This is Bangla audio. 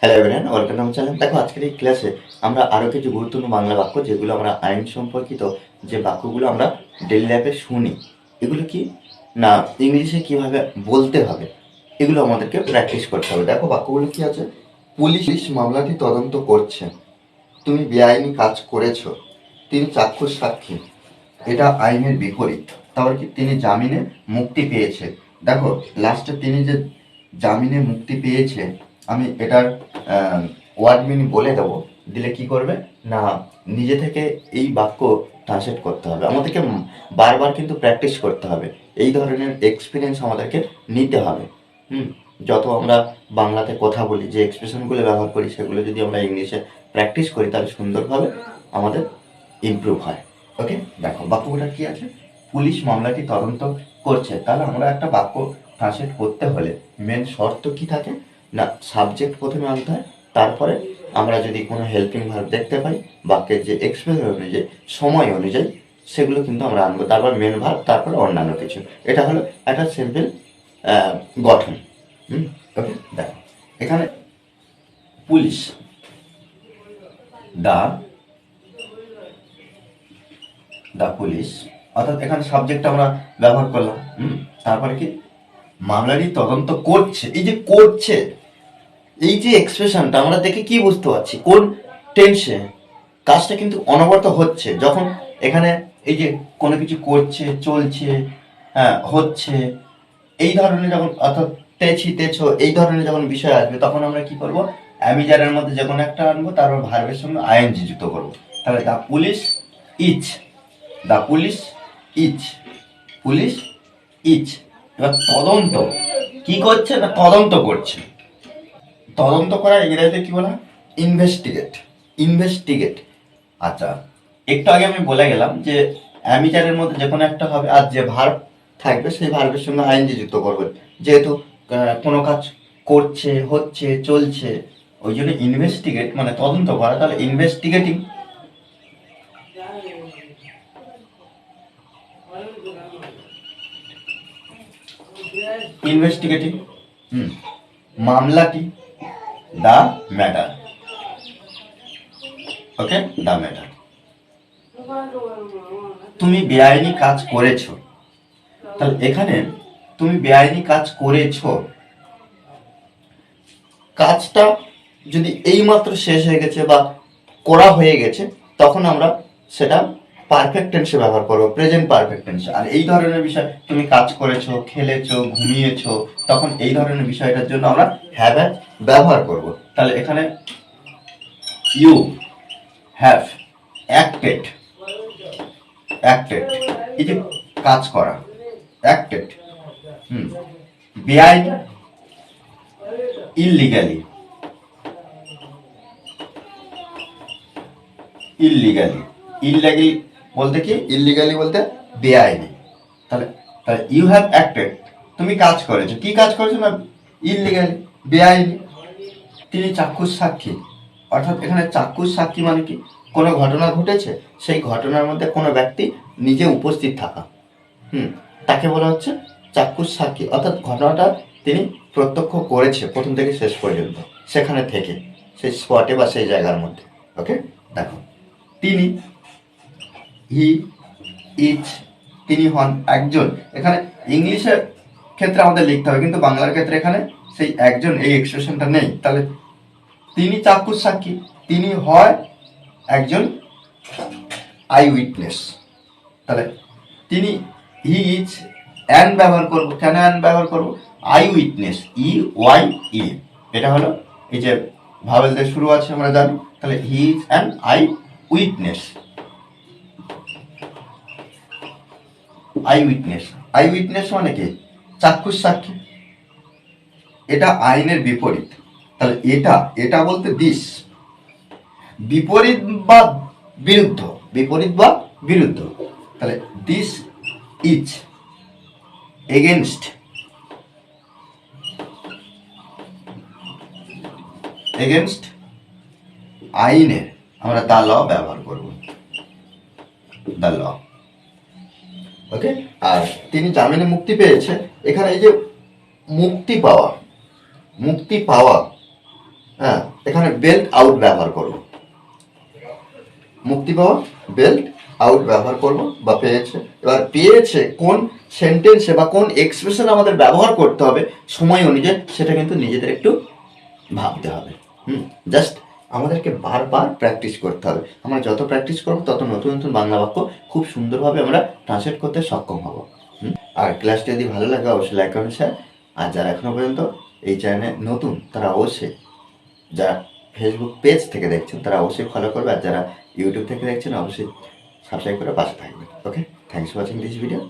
Hello everyone welcome to channel দেখো, আজকের এই ক্লাসে আমরা আরও কিছু গুরুত্বপূর্ণ বাংলা বাক্য, যেগুলো আমরা আইন সম্পর্কিত যে বাক্যগুলো আমরা ডেলি লাইফে শুনি, এগুলো কি? না, ইংলিশে কীভাবে বলতে হবে, এগুলো আমাদেরকে প্র্যাকটিস করতে হবে। দেখো, বাক্যগুলো কি আছে? পুলিশ মামলাটি তদন্ত করছে। তুমি বেআইনি কাজ করেছ। তিনি চাক্ষুষ সাক্ষী। এটা আইনের বিপরীত। তারপর কি তিনি জামিনে মুক্তি পেয়েছে? দেখো লাস্টে তিনি যে জামিনে মুক্তি পেয়েছে এটার ওয়ার্ড মিনি বলে দেবো। দিলে কি করবে? না, নিজে থেকে এই বাক্য ট্রান্সলেট করতে হবে। আমাদেরকে বারবার কিন্তু প্র্যাকটিস করতে হবে। এই ধরনের এক্সপিরিয়েন্স আমাদেরকে নিতে হবে। হুম? যত আমরা বাংলাতে কথা বলি, যে এক্সপ্রেশনগুলো ব্যবহার করি, সেগুলো যদি আমরা ইংলিশে প্র্যাকটিস করি, তাহলে সুন্দরভাবে আমাদের ইমপ্রুভ হয়। ওকে দেখো বাক্যটা কি আছে? পুলিশ মামলাটি তদন্ত করছে। তাহলে আমরা একটা বাক্য ট্রান্সলেট করতে হলে মেন শর্ত কি থাকে? না সাবজেক্ট প্রথমে আনতে হয়, তারপরে আমরা যদি কোনো হেল্পিং ভার্ব দেখতে পাই, বাক্যের যে এক্সপ্রেশন অনুযায়ী, সময় অনুযায়ী, সেগুলো কিন্তু আমরা আনব। তারপর মেন ভার্ব তারপরে অন্যান্য কিছু। এটা হলো একটা সিম্পল গঠন। হুম ওকে দেখো। এখানে পুলিশ, দা দা পুলিশ, অর্থাৎ এখানে সাবজেক্ট আমরা ব্যবহার করলাম। হুম, তারপরে কি? মামলাটি তদন্ত করছে। এই যে করছে এই যে এক্সপ্রেশনটা আমরা দেখে কি বুঝতে পারছি? কোন টেন্সে কাজটা কিন্তু অনবরত হচ্ছে। যখন এখানে এই যে কোনো কিছু করছে, চলছে হ্যাঁ হচ্ছে, এই ধরনের যখন, অর্থাৎ তেছি, তেছো, এই ধরনের যখন বিষয় আসবে, তখন আমরা কি করব? অ্যামিজারের মধ্যে যে কোনো একটা আনব, তারপর ভার্বের সঙ্গে আইএনজি যুক্ত করব। তাহলে the police each the police each police each এবার তদন্ত, কি করছে না তদন্ত করছে? তদন্ত করা ইংরেজিতে কি বলা ইনভেস্টিগেট ইনভেস্টিগেট আচ্ছা একটু আগে আমি বলে গেলাম যে অ্যামিজারের মধ্যে যে কোনো একটা হবে আর যে ভার্ব থাকবে সেই ভার্বের সঙ্গে আইনজি যুক্ত করবে। যেহেতু কোনো কাজ করছে, হচ্ছে, চলছে, ওই জন্য ইনভেস্টিগেট মানে তদন্ত করা। তাহলে ইনভেস্টিগেটিং ইনভেস্টিগেটিং হুম, মামলাটি দা ম্যাটার ওকে দা ম্যাটার তুমি বেআইনি কাজ করেছ। তাহলে এখানে তুমি বেআইনি কাজ করেছ। কাজটা যদি এইমাত্র শেষ হয়ে গেছে বা করা হয়ে গেছে, তখন আমরা সেটা পারফেক্ট টেন্সে ব্যবহার করব প্রেজেন্ট পারফেক্ট টেন্সে আর এই ধরনের বিষয়, তুমি কাজ করেছ, খেলেছো, ঘুমিয়েছো, তখন এই ধরনের বিষয়টার জন্য আমরা হ্যাভ ব্যবহার করব। তাহলে এখানে ইউ হ্যাভ অ্যাক্টেড অ্যাক্টেড এই যে কাজ করা অ্যাক্টেড হুম বেআইনি ইললিগালি ইললিগালি ইললিগালি বলতে কি? ইললিগালি বলতে বেআইনি। তাহলে তাহলে ইউ হ্যাভ অ্যাক্টেড তুমি কাজ করেছ। কি কাজ করেছ না ইলিগালি বেআইনি। তিনি চাক্ষুষ সাক্ষী। অর্থাৎ এখানে চাক্ষুষ সাক্ষী মানে কি? কোনো ঘটনা ঘটেছে? সেই ঘটনার মধ্যে কোনো ব্যক্তি নিজে উপস্থিত থাকা। হুম, তাকে বলা হচ্ছে চাক্ষুষ সাক্ষী। অর্থাৎ ঘটনাটা তিনি প্রত্যক্ষ করেছে প্রথম থেকে শেষ পর্যন্ত। সেখানে থেকে, সেই স্পটে বা সেই জায়গার মধ্যে। ওকে দেখো। তিনি হি, ইচ, তিনি হন একজন। এখানে ইংলিশের ক্ষেত্রে আমাদের লিখতে হবে, কিন্তু বাংলার ক্ষেত্রে এখানে সেই একজন, এই এক্সপ্রেশনটা নেই। তাহলে তিনি চাক্ষুষ সাক্ষী, তিনি হয় একজন আই উইটনেস তাহলে তিনি হি ইজ অ্যান ব্যবহার করব, কেন অ্যান ব্যবহার করব? Eye witness E Y E এটা হলো এই যে ভাবেল দিয়ে শুরু আছে, আমরা জানি। তাহলে he is an eye witness eye witness eye witness মানে কি? চাক্ষুষ সাক্ষী। এটা আইনের বিপরীত। তাহলে এটা এটা বলতে দিস বিপরীত বা বিরুদ্ধ। বিপরীত বা বিরুদ্ধ। তাহলে দিস ইজ এগেনস্ট এগেনস্ট আইনের। আমরা দা ল ব্যবহার করব। দা ল ওকে আর তিনি জামিনে মুক্তি পেয়েছে এখানে এই যে মুক্তি পাওয়া মুক্তি পাওয়া হ্যাঁ এখানে বেল্ট আউট ব্যবহার করব। মুক্তি পাওয়া, বেল্ট আউট ব্যবহার করব বা পেয়েছে। এবার পেয়েছে কোন সেন্টেন্সে বা কোন এক্সপ্রেশন আমাদের ব্যবহার করতে হবে সময় অনুযায়ী, সেটা কিন্তু নিজেদের একটু ভাবতে হবে। হুম, জাস্ট আমাদেরকে বারবার প্র্যাকটিস করতে হবে। আমরা যত প্র্যাকটিস করব, তত নতুন নতুন বাংলা বাক্য খুব সুন্দরভাবে আমরা ট্রান্সলেট করতে সক্ষম হব। আর ক্লাসটি যদি ভালো লাগে, অবশ্যই লাইক করুন স্যার আর যারা এখনও পর্যন্ত এই চ্যানেলে নতুন, তারা অবশ্যই যারা ফেসবুক পেজ থেকে দেখছেন, তারা অবশ্যই ফলো করবে। আর যারা ইউটিউব থেকে দেখছেন, অবশ্যই সাবস্ক্রাইব করে পাশে থাকবেন। Okay thanks for watching this video